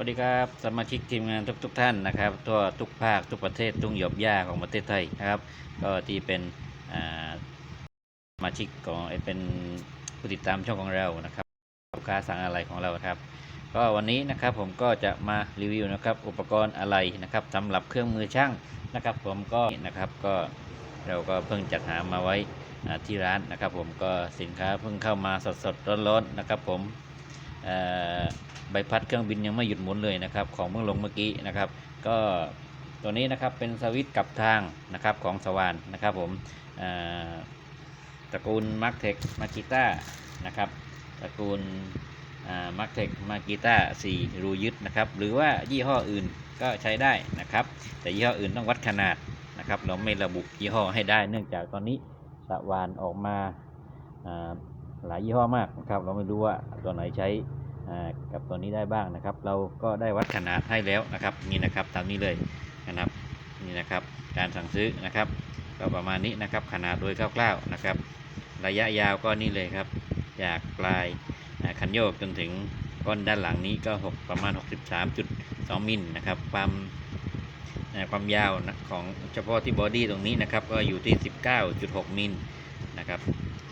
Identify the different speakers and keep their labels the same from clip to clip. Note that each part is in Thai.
Speaker 1: วัสดีครับสมาชิกทีมงานทุกทุกท่านนะครับตัวทุกภาคทุกประเทศทุกหยบย่าของประเทศไทยนะครับ ก็ที่เป็นสมาชิกของเป็นผู้ติดตามช่องของเรานะครับลูกค้าสั่งอะไรของเราครับ ก็วันนี้นะครับผมก็จะมารีวิวนะครับอุปกรณ์อะไรนะครับสำหรับเครื่องมือช่างนะครับ ผมก็นะครับก็เราก็เพิ่งจัดหามาไว้ที่ร้านนะครับ ผมก็สินค้าเพิ่งเข้ามาสดๆร้อนๆนะครับ ผม ใบพัดเครื่องบินยังไม่หยุดหมุนเลยนะครับ ของเพิ่งลงเมื่อกี้นะครับ ก็ตัวนี้นะครับเป็นสวิตช์กลับทางนะครับของสว่านนะครับผมตระกูลมาร์กเทคมากิต้านะครับตระกูลมาร์กเทคมากิต้าสี่รูยึดนะครับ หรือว่ายี่ห้ออื่นก็ใช้ได้นะครับ แต่ยี่ห้ออื่นต้องวัดขนาดนะครับ เราไม่ระบุยี่ห้อให้ได้ เนื่องจากตอนนี้สว่านออกมา หลายยี่ห้อมากนะครับ เราไม่รู้ว่าตัวไหนใช้กับตัวนี้ได้บ้างนะครับ เราก็ได้วัดขนาดให้แล้วนะครับ นี่นะครับตามนี้เลยนะครับนี่นะครับ การสั่งซื้อนะครับ ก็ประมาณนี้นะครับ ขนาดโดยคร่าวๆนะครับ ระยะยาวก็นี่เลยครับ จากปลายคันโยกจนถึงก้นด้านหลังนี้ก็หกประมาณ 63.2มิลนะครับ ความความยาวนะของเฉพาะที่บอดี้ตรงนี้นะครับ ก็อยู่ที่ 19.6มิล นะครับ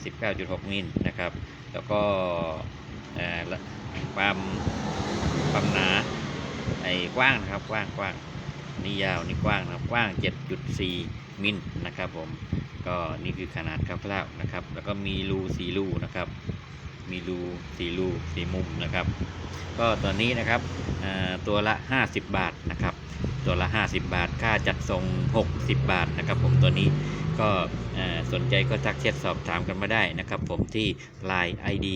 Speaker 1: 19.6 มิลนะครับ แล้วก็ความความหนาไอ้กว้างนะครับกว้างกว้างนี่ยาวนี่กว้างนะครับกว้าง 7.4 มิลนะครับผมก็นี่คือขนาดคร่าวๆนะครับ แล้วก็มีรูสีรูนะครับ มีรูสีรูสีมุมนะครับ ก็ตัวนี้นะครับตัวละ 50 บาทนะครับ ตัวละ 50 บาท ค่าจัดส่ง 60 บาทนะครับ ผมตัวนี้ ก็สนใจก็ทักแชทสอบถามกันมาได้นะครับ ผมที่ Line ID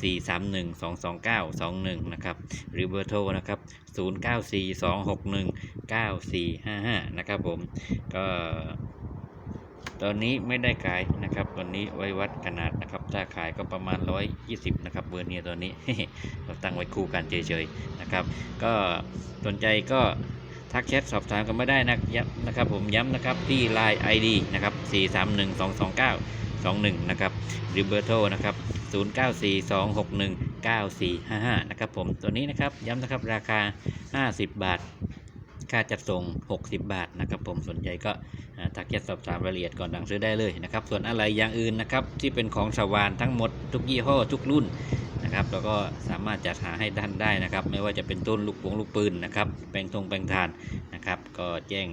Speaker 1: 431-22921 นะครับ หรือเบอร์โทรนะครับ 0942619455 นะครับผมก็ตอนนี้ไม่ได้ขายนะครับตอนนี้ไว้วัดขนาดนะครับ ถ้าขายก็ประมาณ 120 นะครับเบอร์เนี้ตัวนี้เราตั้งไว้คู่กันเฉยๆนะครับ ก็สนใจก็ ทักแชทสอบถามกันมาได้นะย้ำนะครับผมย้ำนะครับที่ Line ID นะครับ 431-22921 นะครับหรือเบอร์โทรนะครับ 0942619455 นะครับผมตัวนี้นะครับย้ำนะครับราคา 50 บาท ค่าจัดส่ง 60 บาทนะครับผมสนใจก็ทักแชทสอบถามรายละเอียดก่อนสั่งซื้อได้เลยนะครับส่วนอะไรอย่างอื่นนะครับที่เป็นของสวานทั้งหมดทุกยี่ห้อทุกรุ่น นะครับแล้วก็สามารถจัดหาให้ท่านได้นะครับ ไม่ว่าจะเป็นต้นลูกปงลูกปืนนะครับแปลงทงแปลงทานนะครับ ก็แจ้ง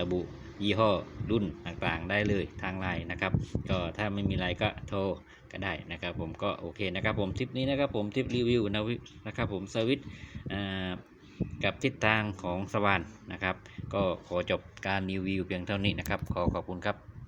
Speaker 1: ระบุยี่ห้อรุ่นต่างๆได้เลยทางไลน์นะครับก็ถ้าไม่มีไลน์ก็โทรก็ได้นะครับ ผมก็โอเคนะครับ ผมทริปนี้นะครับผมทริปรีวิวนะวินะครับ ผมสวิตช์อ่ากับทิศทางของสว่านนะครับ ก็ขอจบการรีวิวเพียงเท่านี้นะครับ ขอขอบคุณครับ